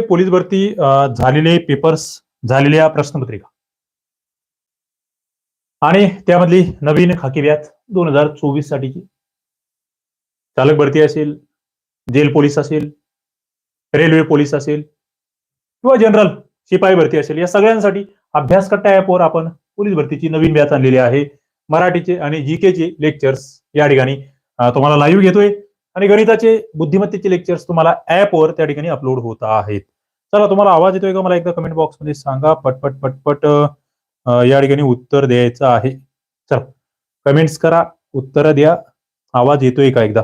Police भरती झालेले papers झालेल्या प्रश्नपत्रिका. आणि त्यामधली नवीन खाकी व्यात दोन हजार चोवीस साठीची. चालक भरती असेल जेल पोलीस असेल रेल्वे पोलीस असेल किंवा जनरल शिपाई भरती असेल या सगळ्यांसाठी अभ्यासकट्टा ऍपवर आपण पोलीस भरतीची नवीन व्यात आणलेली आहे. मराठीचे आणि जी केचे लेक्चर्स या ठिकाणी तुम्हाला लाईव्ह घेतोय. आणि गणिताचे बुद्धिमत्तेचे लेक्चर्स तुम्हाला ऍपवर त्या ठिकाणी अपलोड होत आहेत. चला तुम्हाला आवाज येतोय का? मला एकदा कमेंट बॉक्समध्ये सांगा. पटपट पटपट या ठिकाणी उत्तर द्यायचं आहे. चला कमेंट्स करा. उत्तर द्या. आवाज येतोय का एकदा?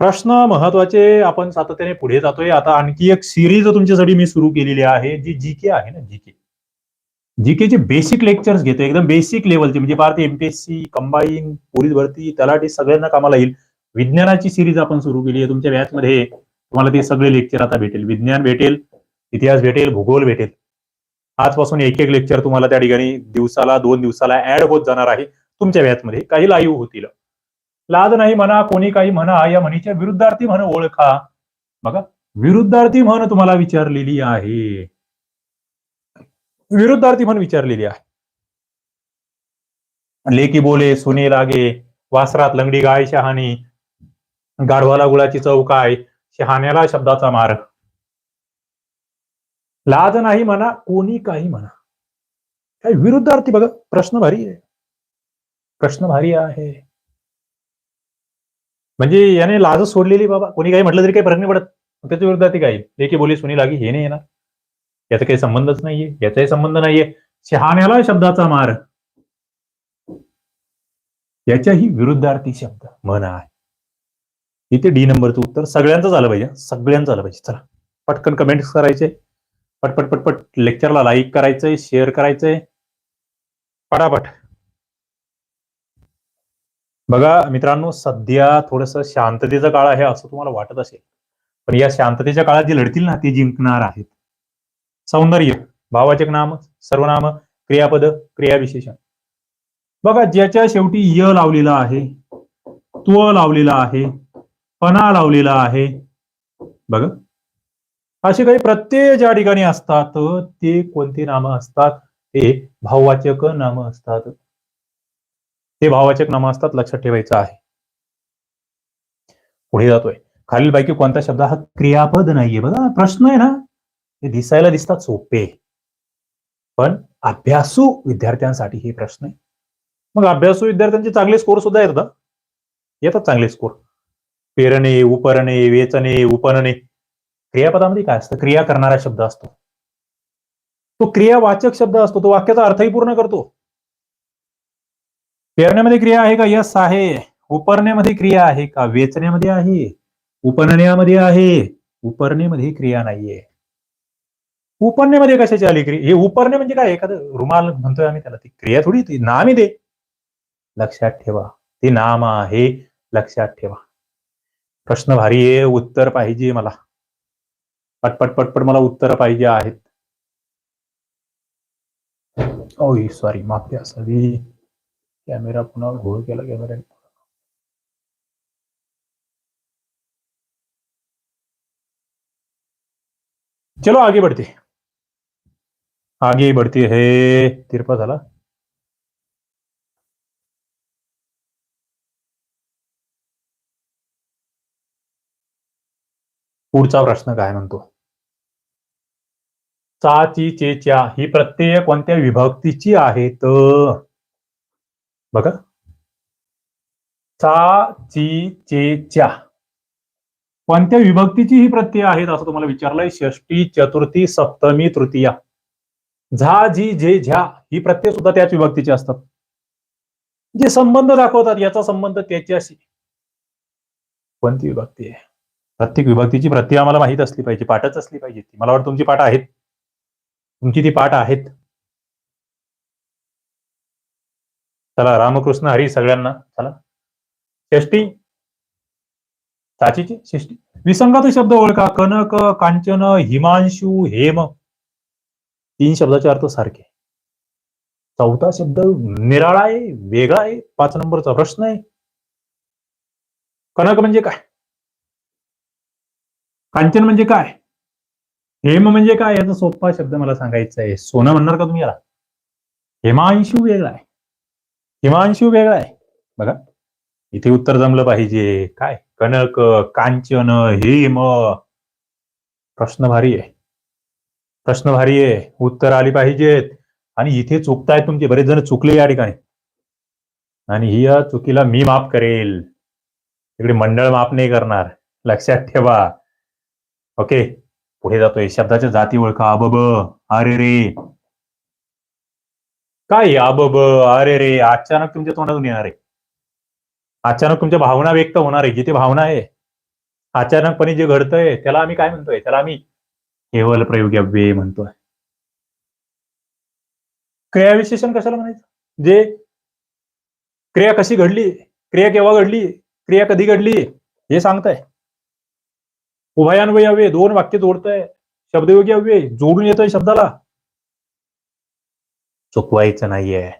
प्रश्न महत्त्वाचे आपण सातत्याने पुढे जातोय. आता आणखी एक सिरीज तुमच्यासाठी मी सुरू केलेली आहे जी जी के आहे ना? जी के जीकेचे बेसिक लेक्चर्स घेतो एकदम बेसिक लेवलचे म्हणजे भारतीय ते एमपीएससी कंबाईन पोलीस भरती तलाठी सगळ्यांना कामाला येईल. विज्ञानाची सिरीज आपण सुरू केली आहे. तुमच्या बॅच मध्ये तुम्हाला ते सगळे लेक्चर आता भेटेल. विज्ञान भेटेल इतिहास भेटेल भूगोल भेटेल. आजपासून एक एक लेक्चर तुम्हाला त्या ठिकाणी दिवसाला दोन दिवसाला ऍड होत जाणार आहे. तुमच्या बॅच मध्ये काही लाईव्ह होतील. लाज नाही म्हणा कोणी काही म्हणा या म्हणीच्या विरुद्धार्थी म्हण ओळखा. बघा विरुद्धार्थी म्हण तुम्हाला विचारलेली आहे. विरुद्धार्थी म्हण विचारलेली आहे. लेकी बोले सुने लागे वासरात लंगडी गाय शहाणी गाढवाला गुळाची चव काय शहाण्याला शब्दाचा मार. लाज नाही म्हणा कोणी काही म्हणा. काय विरुद्धार्थी बघा प्रश्न भारी आहे. प्रश्न भारी आहे. म्हणजे याने लाज सोडलेली बाबा कोणी काही म्हटलं तरी काही फरक नाही पडत. त्याच्या विरुद्धार्थी काही. लेकी बोली सुनी लागी हे नाही येणार. याचा काही संबंधच नाहीये. याचाही संबंध नाहीये. शहाण्याला शब्दाचा मार. याच्याही विरुद्धार्थी शब्द. म्हण आहे. इथे डी नंबरचं उत्तर सगळ्यांचं झालं पाहिजे. सगळ्यांचं झालं पाहिजे. चला पटकन कमेंट्स करायचे. पटपट पटपट लेक्चरला लाईक करायचंय शेअर करायचंय. पटापट. बघा मित्रांनो सध्या थोडस शांततेचा काळ आहे असं तुम्हाला वाटत असेल. पण या शांततेच्या काळात जे लढतील ना ते जिंकणार आहेत. सौंदर्य भावाचक नाम सर्वनाम क्रियापद क्रियाविशेषण. बघा ज्याच्या शेवटी य लावलेला आहे त्व लावलेला आहे पणा लावलेला आहे बघा. असे काही प्रत्यय ज्या ठिकाणी असतात ते कोणते नाम असतात? ते भाववाचक नाम असतात. ते भाववाचक नाम असतात लक्षात ठेवायचं आहे. पुढे जातोय. खालील पैकी कोणता शब्द हा? क्रियापद नाहीये. बघा प्रश्न आहे ना? हे दिसायला दिसतात सोपे. पण अभ्यासू विद्यार्थ्यांसाठी हे प्रश्न आहे. मग अभ्यासू विद्यार्थ्यांचे चांगले स्कोर सुद्धा येतात येतात चांगले स्कोर पेरणे उपरणे वेचणे उपनणे. क्रियापदामध्ये काय असतं? क्रिया करणारा शब्द असतो. तो क्रियावाचक शब्द असतो तो वाक्याचा अर्थही पूर्ण करतो. पेरण्यामध्ये क्रिया आहे का? यस आहे. उपरण्यामध्ये क्रिया आहे का? वेचण्यामध्ये आहे. उपनण्यामध्ये आहे. उपरणेमध्ये क्रिया नाहीये. उपरण्यामध्ये कशाची आली क्रिया? हे उपरणे म्हणजे काय? एखादं रुमाल म्हणतोय आम्ही त्याला ती क्रिया थोडी ती नाम दे लक्षात ठेवा. ते नाम आहे लक्षात ठेवा. प्रश्न भारी आहे उत्तर पाहिजे मला. पटपट पटपट मला उत्तर पाहिजे आहेत. ओ सॉरी माफी असावी कॅमेरा पुन्हा घोळ केला कॅमेरा. चलो आगे बढ़ते. हैं। आगे बढती है तिरपा झाला. पुढचा प्रश्न काय म्हणतो? चा ची चे च्या ही प्रत्यय कोणत्या विभक्तीची आहेत? बघा. चा ची चे च्या कोणत्या विभक्तीची ही प्रत्यय आहेत असं तुम्हाला विचारलंय? षष्टी चतुर्थी सप्तमी तृतीया. झा जी जे झ्या ही प्रत्यय सुद्धा त्याच विभक्तीची असतात. जे संबंध दाखवतात याचा संबंध त्याच्याशी. कोणती विभक्ती आहे? प्रत्येक विभक्तीची प्रत्यय आम्हाला माहीत असली पाहिजे पाठच असली पाहिजे. ती मला वाटतं तुमची पाठ आहेत. तुमची ती पाठ आहेत. चला रामकृष्ण हरी सगळ्यांना चला. षष्टी साचीची षष्टी विसंगात शब्द ओळखा. कनक कांचन हिमांशू हेम. तीन शब्दाचे अर्थ सारखे. चौथा शब्द निराळा आहे वेगळा आहे पाच नंबरचा प्रश्न आहे. कनक म्हणजे काय? कांचन म्हणजे काय? हेम म्हणजे काय? याचा सोपा शब्द मला सांगायचा आहे. सोनं म्हणणार का तुम्ही याला? हेमांशू वेगळा आहे. हिमांशू वेगळा आहे. बघा. इथे उत्तर जमलं पाहिजे. काय? कनक कांचन हेम. प्रश्न भारी आहे. प्रश्न भारी आहे उत्तर आली पाहिजेत. आणि इथे चुकतायत तुमचे बरेच जण चुकले या ठिकाणी. आणि ही या चुकीला मी माफ करेल. तिकडे मंडळ माफ नाही करणार. लक्षात ठेवा. ओके? पुढे जातोय. शब्दाच्या जाती ओळखा. अबब अरे रे काय अबब अरे रे? अचानक तुमच्या तोंडातून येणार आहे. अचानक तुमच्या भावना व्यक्त होणार आहे. जिथे भावना आहे अचानकपणे जे घडतंय त्याला आम्ही काय म्हणतोय? त्याला आम्ही केवल प्रयोग अव्यय म्हणतोय. क्रियाविशेषण कशाला म्हणायचं? जे क्रिया कशी घडली क्रिया केव्हा घडली क्रिया कधी घडली हे सांगताय. उभयान्वय अव्यय दोन वाक्य जोडतंय. शब्दयोगी अव्यय जोडून येतोय शब्दाला. चुकवायचं नाहीये.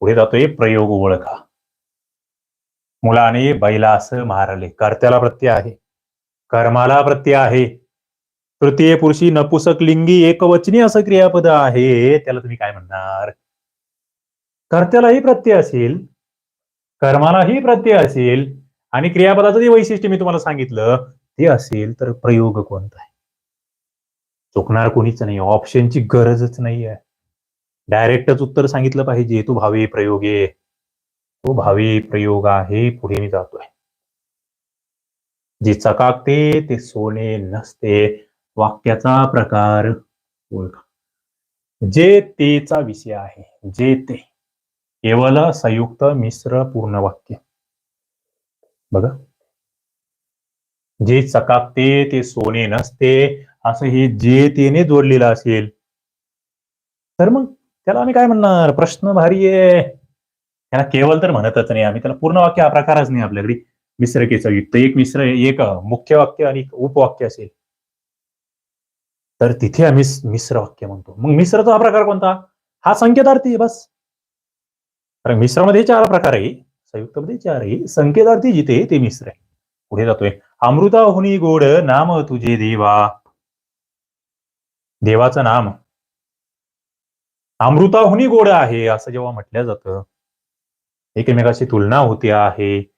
पुढे जातोय प्रयोग ओळखा. मुलाने बैलास मारले. कर्त्याला प्रत्यय आहे. कर्माला प्रत्यय आहे. तृतीय पुरुषी नपुसक लिंगी एकवचनी असं क्रियापद आहे. त्याला तुम्ही काय म्हणणार? कर्त्यालाही प्रत्यय असेल कर्मालाही प्रत्यय असेल आणि क्रियापदाचं जे वैशिष्ट्य मी तुम्हाला सांगितलं ते असेल तर प्रयोग कोणता आहे? चुकणार कोणीच नाही ऑप्शनची गरजच नाही आहे डायरेक्टच उत्तर सांगितलं पाहिजे तू भावी आहे तो भावी प्रयोग आहे पुढे मी जातोय. जे चकाकते ते सोने नसते. वाक्याचा प्रकार ओळखा. जे तेचा विषय आहे जे ते. केवळ संयुक्त मिश्र पूर्ण वाक्य. बघा. जे चकाकते ते सोने नसते असं हे जे तेने जोडलेलं असेल. तर मग त्याला आम्ही काय म्हणणार? प्रश्न भारी आहे. त्याला केवळ तर म्हणतच नाही आम्ही. त्याला पूर्ण वाक्य हा प्रकारच नाही आपल्याकडे. मिश्रकेचा युक्त. एक मिश्र एक मुख्य वाक्य आणि उपवाक्य असेल. तर तिथे आम्ही मिश्र वाक्य म्हणतो. मग मिश्रचा हा प्रकार कोणता? हा संकेतार्थी बस. कारण मिश्रामध्ये चार प्रकार आहे. संयुक्तमध्ये चार आहे. संकेतार्थी जिथे ते मिश्र आहे. पुढे जातोय. अमृता हुनी गोड नाम तुझे देवा. देवाचं नाम. अमृताहुनी गोड आहे असं जेव्हा म्हटलं जातं एकमेकाशी तुलना होते आहे.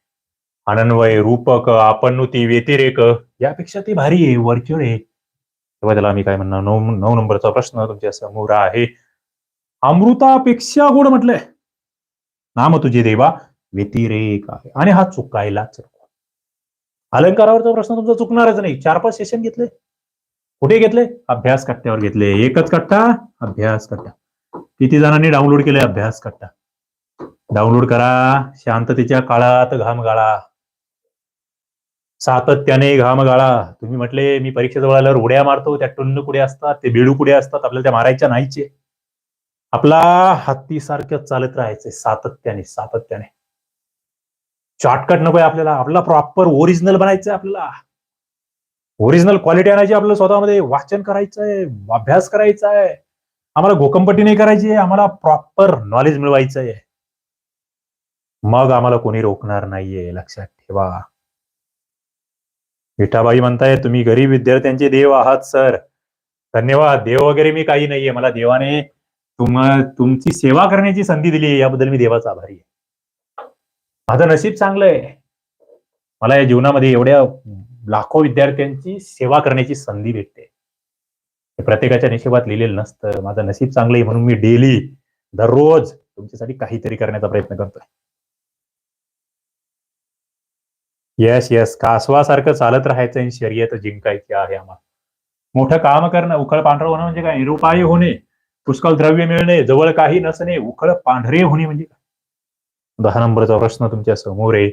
अनन्वय रूपक आपणुती व्यतिरेक यापेक्षा ते भारी आहे वरचढ आहे. तेव्हा त्याला आम्ही काय म्हणणार नऊ नऊ नंबरचा प्रश्न तुमच्यासमोर आहे. अमृतापेक्षा गोड म्हटलंय. नाम तुझे देवा व्यतिरेक आहे. आणि हा चुकायलाच अलंकारावरचा प्रश्न तुमचा चुकणारच नाही. चार पाच सेशन घेतले. कुठे घेतले? अभ्यास कट्ट्यावर घेतले. एकच कट्टा अभ्यास कट्टा. किती जणांनी डाउनलोड केले? अभ्यास कट्टा. डाउनलोड करा. शांततेच्या काळात घाम गाळा. सातत्याने घाम गाळा तुम्ही म्हटले मी परीक्षेजवळ आल्यावर उड्या मारतो त्या टुन्न कुडे असतात ते बिडू कुडे असतात आपल्याला त्या मारायच्या नाहीचे. आपला हत्तीसारखं चालत राहायचंय सातत्याने सातत्याने. शॉर्टकट नकोय आपल्याला आपला प्रॉपर ओरिजिनल बनायचंय आपल्याला. ओरिजिनल क्वालिटी आणायची आपल्याला स्वतःमध्ये वाचन करायचंय अभ्यास करायचा आहे आम्हाला घोकंपट्टी नाही करायची आहे आम्हाला प्रॉपर नॉलेज मिळवायचं आहे मग आम्हाला कोणी रोखणार नाहीये लक्षात ठेवा. विठाबाई म्हणताय तुम्ही गरीब विद्यार्थ्यांचे देव आहात सर. धन्यवाद. देव वगैरे मी काही नाहीये. मला देवाने तुम तुमची सेवा करण्याची संधी दिली आहे. याबद्दल मी देवाचा आभारी आहे. माझं नशीब चांगलं आहे. मला या जीवनामध्ये एवढ्या लाखो विद्यार्थ्यांची सेवा करण्याची संधी भेटते. हे प्रत्येकाच्या निशेबात लिहिलेलं नसतं. माझं नशीब चांगलं आहे म्हणून मी डेली दररोज तुमच्यासाठी काहीतरी करण्याचा प्रयत्न करतोय. यस येस कासवासारखं चालत राहायचं आणि शर्यत जिंकायची आहे आम्हाला. मोठं काम करणं उखळ पांढरं होणं म्हणजे काय? निरुपाय होणे पुष्कळ द्रव्य मिळणे जवळ काही नसणे उखळ पांढरे होणे म्हणजे काय? दहा नंबरचा प्रश्न तुमच्यासमोर आहे.